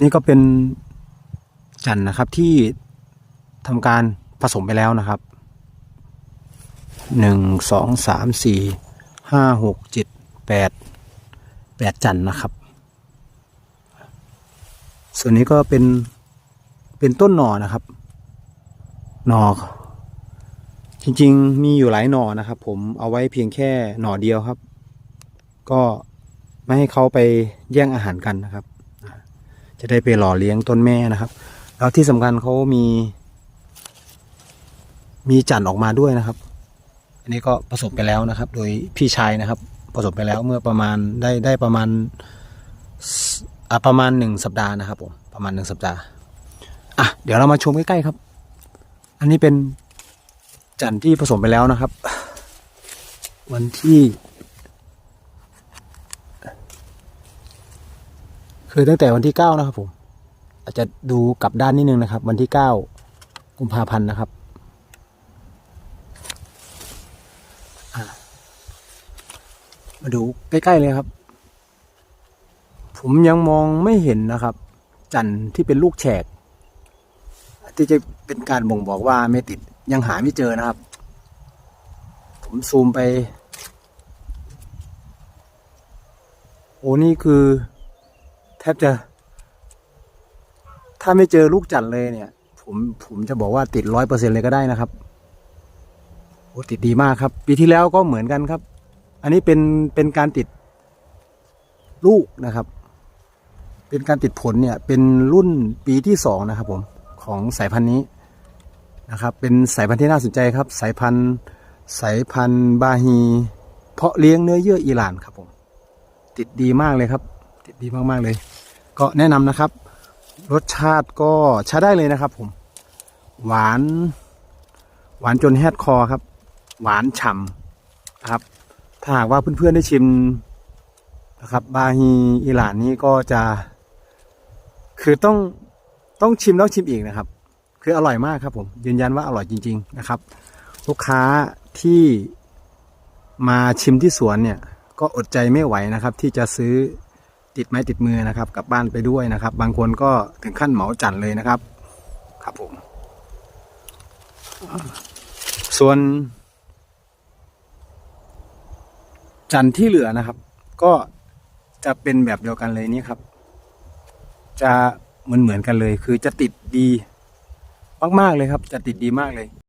นี่ก็เป็นจันทร์นะครับที่ทำการผสมไปแล้วนะครับหนึ่งสองสามสี่ห้าหกเจ็ดแปดแปดจันทร์นะครับ ส่วนนี้ก็เป็นเป็นต้นหน่อนะครับหน่อจริงๆ มีอยู่หลายหน่อนะครับ ผมเอาไว้เพียงแค่หน่อเดียวครับ ก็ไม่ให้เขาไปแย่งอาหารกันนะครับ จะได้ไปหล่อเลี้ยงต้นแม่นะครับ แล้วที่สำคัญเขามี มีจันทร์ออกมาด้วยนะครับ อันนี้ก็ผสมไปแล้วนะครับ โดยพี่ชายนะครับ ผสมไปแล้วเมื่อประมาณได้ได้ประมาณอะประมาณหนึ่งสัปดาห์นะครับผมประมาณหนึ่งสัปดาห์อะเดี๋ยวเรามาชมใกล้ๆครับ อันนี้เป็นจันทร์ที่ผสมไปแล้วนะครับ วันที่ คือตั้งแต่วันที่เก้านะครับผมอาจจะดูกลับด้านนิดนึงนะครับ วันที่เก้ากุมภาพันธ์นะครับมาดูใกล้ๆเลยครับ ผมยังมองไม่เห็นนะครับ จันที่เป็นลูกแฉก ที่จะเป็นการบ่งบอกว่าไม่ติดยังหาไม่เจอนะครับ ผมซูมไป โอ้นี่คือ ทบจะ ถ้าไม่เจอลูกจันทร์เลยเนี่ย ผมผมจะบอกว่าติดร้อยเปอร์เซ็นเลยก็ได้นะครับโอ้ติดดีมากครับ ปีที่แล้วก็เหมือนกันครับ อันนี้เป็นเป็นการติดลูกนะครับ เป็นการติดผลเนี่ย เป็นรุ่นปีที่สองนะครับ ผมของสายพันธุ์นี้นะครับ เป็นสายพันธุ์ที่น่าสนใจครับ สายพันธุ์สายพันธุ์บาฮี เพาะเลี้ยงเนื้อเยื่ออิหร่านครับผม ติดดีมากเลยครับ ติดดีมากๆเลย ก็แนะนำนะครับ รสชาติก็ใช้ได้เลยนะครับ ผม หวาน หวานจนแฮดคอครับ หวานฉ่ำนะครับ ถ้าหากว่าเพื่อนๆได้ชิมนะครับ บาฮีอิหร่านนี้ก็จะ คือต้องต้องชิมแล้วชิมอีกนะครับ คืออร่อยมากครับ ผม ยืนยันว่าอร่อยจริง ๆ นะครับ ลูกค้าที่มาชิมที่สวนเนี่ย ก็อดใจไม่ไหวนะครับ ที่จะซื้อ ติดไม้ติดมือนะครับกลับบ้านไปด้วยนะครับ บางคนก็ถึงขั้นเหมาจันเลยนะครับ ครับผม ส่วนจันที่เหลือนะครับ ก็จะเป็นแบบเดียวกันเลยนี่ครับ จะเหมือนเหมือนกันเลย คือจะติดดีมากๆเลยครับ จะติดดีมากเลย